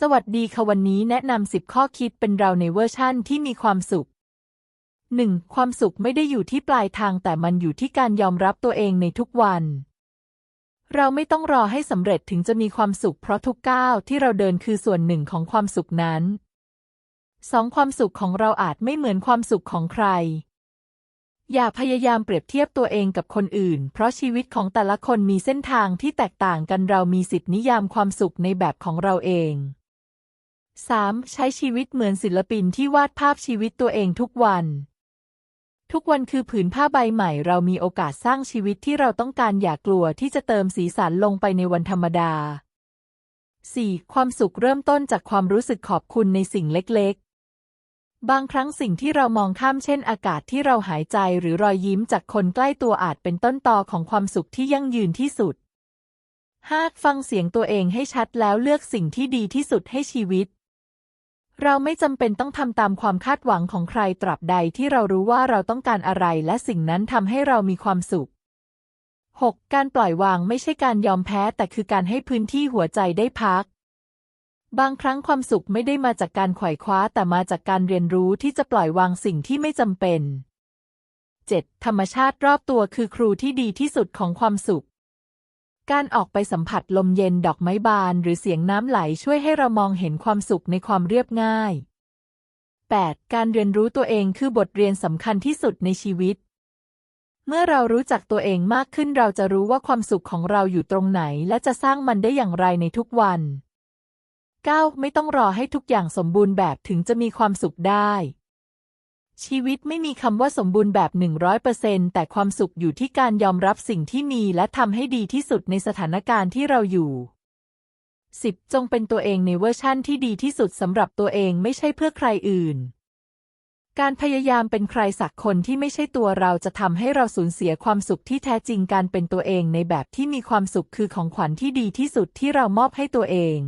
สวัสดีค่ะวันนี้แนะนำ 10 ข้อคิดเป็นเราในเวอร์ชั่นที่มีความสุข 1. ความสุขไม่ได้อยู่ที่ปลายทางแต่มันอยู่ที่การยอมรับตัวเองในทุกวัน เราไม่ต้องรอให้สำเร็จถึงจะมีความสุขเพราะทุกก้าวที่เราเดินคือส่วนหนึ่งของความสุขนั้น 2. ความสุขของเราอาจไม่เหมือนความสุขของใคร อย่าพยายามเปรียบเทียบตัวเองกับคนอื่น เพราะชีวิตของแต่ละคนมีเส้นทางที่แตกต่างกันเรามีสิทธินิยามความสุขในแบบของเราเอง 3. ใช้ชีวิตเหมือนศิลปินที่วาดภาพชีวิตตัวเองทุกวัน ทุกวันคือผืนผ้าใบใหม่ เรามีโอกาสสร้างชีวิตที่เราต้องการอย่ากลัวที่จะเติมสีสันลงไปในวันธรรมดา 4. ความสุขเริ่มต้นจากความรู้สึกขอบคุณในสิ่งเล็กๆ บางครั้งสิ่งที่เรามองข้ามเช่นอากาศที่เราหายใจหรือรอยยิ้มจากคนใกล้ตัวอาจเป็นต้นตอของความสุขที่ยั่งยืนที่สุด 5. ฟังเสียงตัวเองให้ชัดแล้วเลือกสิ่งที่ดีที่สุดให้ชีวิต เราไม่จำเป็นต้องทำตามความคาดหวังของใครตราบใดที่เรารู้ว่าเราต้องการอะไรและสิ่งนั้นทำให้เรามีความสุข 6. การปล่อยวางไม่ใช่การยอมแพ้แต่คือการให้พื้นที่หัวใจได้พัก บางครั้งความสุขไม่ได้มาจากการไขว่คว้าแต่มาจากการเรียนรู้ที่จะปล่อยวางสิ่งที่ไม่จำเป็น 7. ธรรมชาติรอบตัวคือครูที่ดีที่สุดของความสุข การออกไปสัมผัสลมเย็นดอกไม้บานหรือเสียงน้ำไหลช่วยให้เรามองเห็นความสุขในความเรียบง่าย 8. การเรียนรู้ตัวเองคือบทเรียนสำคัญที่สุดในชีวิต เมื่อเรารู้จักตัวเองมากขึ้นเราจะรู้ว่าความสุขของเราอยู่ตรงไหน และจะสร้างมันได้อย่างไรในทุกวัน 9. ไม่ต้องรอให้ทุกอย่างสมบูรณ์แบบถึงจะมีความสุขได้ ชีวิตไม่มีคำว่าสมบูรณ์แบบ100%แต่ความสุขอยู่ที่การยอมรับสิ่งที่มีและทำให้ดีที่สุดในสถานการณ์ที่เราอยู่ 10. จงเป็นตัวเองในเวอร์ชั่นที่ดีที่สุดสำหรับตัวเองไม่ใช่เพื่อใครอื่น การพยายามเป็นใครสักคนที่ไม่ใช่ตัวเราจะทำให้เราสูญเสียความสุขที่แท้จริงการเป็นตัวเองในแบบที่มีความสุขคือของขวัญที่ดีที่สุดที่เรามอบให้ตัวเอง